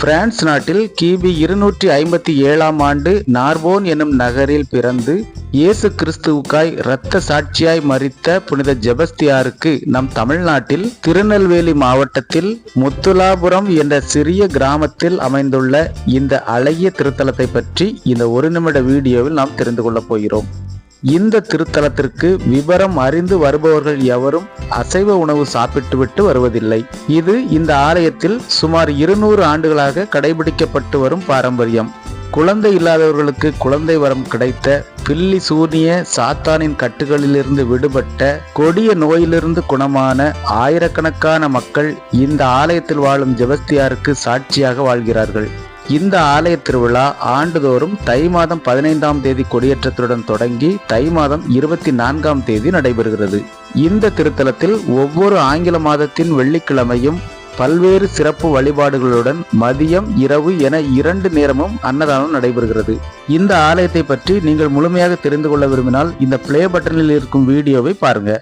France நாட்டில் கிபி இருநூற்றி ஐம்பத்தி ஏழாம் ஆண்டு நார்போன் என்னும் நகரில் பிறந்து இயேசு கிறிஸ்துவுக்காய் இரத்த சாட்சியாய் மறித்த புனித ஜெபஸ்தியாருக்கு நம் தமிழ்நாட்டில் திருநெல்வேலி மாவட்டத்தில் முத்துலாபுரம் என்ற சிறிய கிராமத்தில் அமைந்துள்ள இந்த அழகிய திருத்தலத்தை பற்றி இந்த ஒரு நிமிட வீடியோவில் நாம் தெரிந்து கொள்ளப் போகிறோம். இந்த திருத்தலத்திற்கு விவரம் அறிந்து வருபவர்கள் எவரும் அசைவ உணவு சாப்பிட்டுவிட்டு வருவதில்லை. இது இந்த ஆலயத்தில் சுமார் இருநூறு ஆண்டுகளாக கடைபிடிக்கப்பட்டு வரும் பாரம்பரியம். குழந்தை இல்லாதவர்களுக்கு குழந்தை வரம் கிடைத்த பில்லி சூனிய சாத்தானின் கட்டுகளிலிருந்து விடுபட்ட கொடிய நோயிலிருந்து குணமான ஆயிரக்கணக்கான மக்கள் இந்த ஆலயத்தில் வாழும் ஜெபஸ்தியாருக்கு சாட்சியாக வாழ்கிறார்கள். இந்த ஆலய திருவிழா ஆண்டுதோறும் தை மாதம் பதினைந்தாம் தேதி கொடியேற்றத்துடன் தொடங்கி தை மாதம் இருபத்தி நான்காம் தேதி நடைபெறுகிறது. இந்த திருத்தலத்தில் ஒவ்வொரு ஆங்கில மாதத்தின் வெள்ளிக்கிழமையும் பல்வேறு சிறப்பு வழிபாடுகளுடன் மதியம் இரவு என இரண்டு நேரமும் அன்னதானம் நடைபெறுகிறது. இந்த ஆலயத்தை பற்றி நீங்கள் முழுமையாக தெரிந்து கொள்ள விரும்பினால் இந்த பிளே பட்டனில் இருக்கும் வீடியோவை பாருங்க.